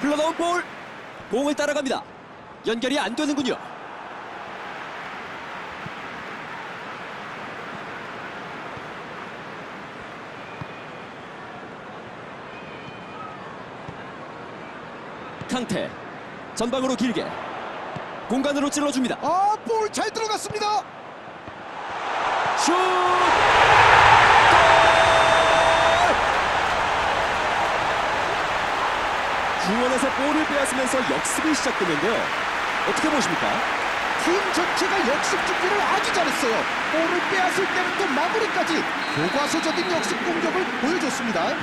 흘러나온 볼 공을 따라갑니다. 연결이 안 되는군요. 캉테 전방으로 길게 공간으로 찔러줍니다. 아, 볼 잘 들어갔습니다. 슛! 중원에서 빼앗으면서 역습이 시작되는데요. 어떻게 보십니까? 팀 전체가 역습 준비를 아주 잘했어요. 볼을 빼앗을 때부터 마무리까지 교과서적인 역습 공격을 보여줬습니다.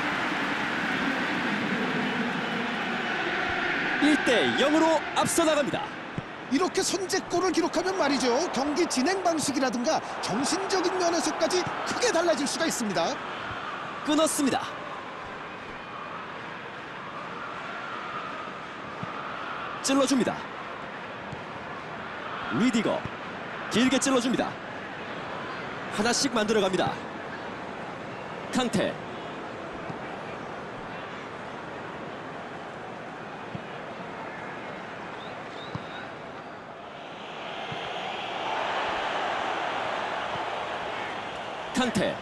1대 0으로 앞서 나갑니다. 이렇게 선제골을 기록하면 말이죠. 경기 진행 방식이라든가 정신적인 면에서까지 크게 달라질 수가 있습니다. 끊었습니다. 찔러줍니다. 리디거 길게 찔러줍니다. 하나씩 만들어갑니다. 캉테 캉테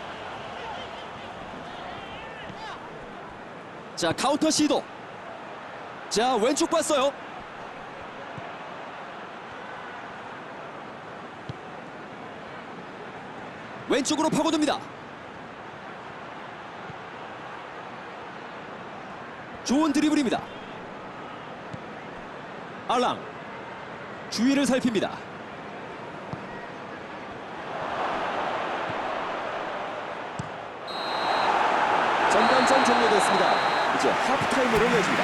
자 카운터 시도 자 왼쪽 봤어요 왼쪽으로 파고듭니다. 좋은 드리블입니다. 알랑 주위를 살핍니다. 전반전 종료됐습니다. 이제 하프타임으로 이어집니다.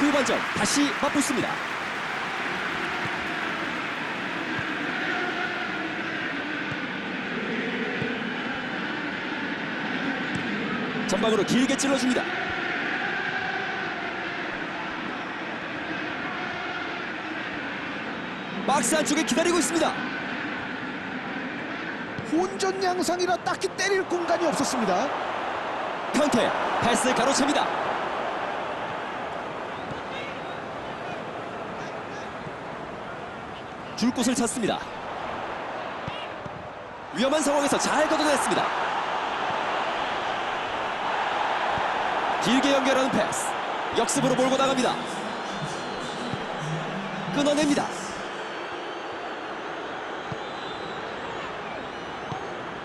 후반전 다시 맞붙습니다 전방으로 길게 찔러줍니다. 박스 안쪽에 기다리고 있습니다. 혼전 양상이라 딱히 때릴 공간이 없었습니다. 칸테 패스 가로챕니다. 줄 곳을 찾습니다. 위험한 상황에서 잘 걷어냈습니다. 길게 연결하는 패스. 역습으로 몰고 나갑니다. 끊어냅니다.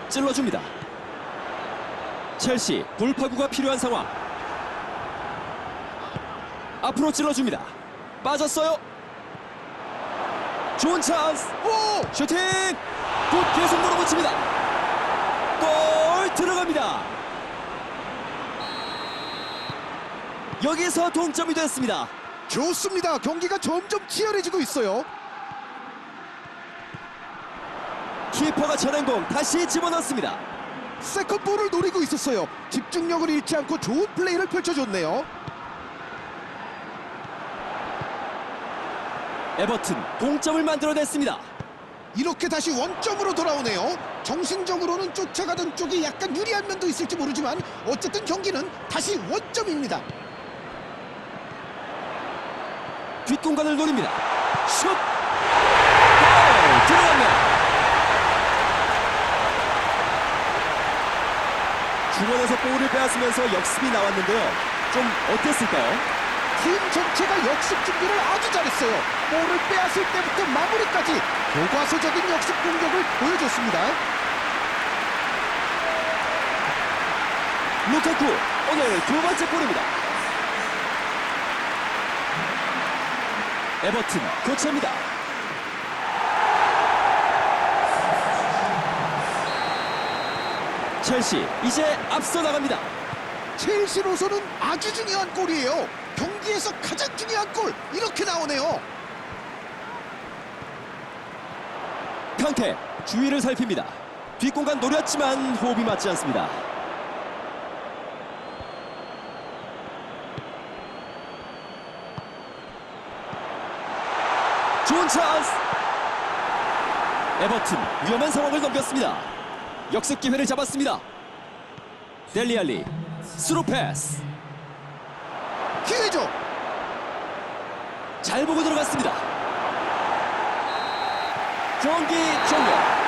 찔러줍니다. 첼시 돌파구가 필요한 상황. 앞으로 찔러줍니다. 빠졌어요. 좋은 찬스. 오! 슈팅! 곧 계속 몰아붙입니다. 골 들어갑니다. 여기서 동점이 됐습니다. 좋습니다. 경기가 점점 치열해지고 있어요. 키퍼가 전행 공 다시 집어넣습니다. 세컨볼을 노리고 있었어요. 집중력을 잃지 않고 좋은 플레이를 펼쳐줬네요. 에버튼 동점을 만들어냈습니다. 이렇게 다시 원점으로 돌아오네요. 정신적으로는 쫓아가던 쪽이 약간 유리한 면도 있을지 모르지만 어쨌든 경기는 다시 원점입니다. 뒷공간을 노립니다. 슛! 골! 들어갑니다. 중원에서 볼을 빼앗으면서 역습이 나왔는데요. 좀 어땠을까요? 팀 전체가 역습 준비를 아주 잘했어요. 볼을 빼앗을 때부터 마무리까지 교과서적인 역습 공격을 보여줬습니다. 루카쿠 오늘 두 번째 골입니다. 에버튼 교체입니다. 첼시 이제 앞서 나갑니다. 첼시로서는 아주 중요한 골이에요. 경기에서 가장 중요한 골 이렇게 나오네요. 칸테 주위를 살핍니다. 뒷공간 노렸지만 호흡이 맞지 않습니다. 좋은 찬스. 에버튼 위험한 상황을 넘겼습니다. 역습 기회를 잡았습니다. 델리알리 스루 패스. 기회죠. 잘 보고 들어갔습니다. 경기 종료.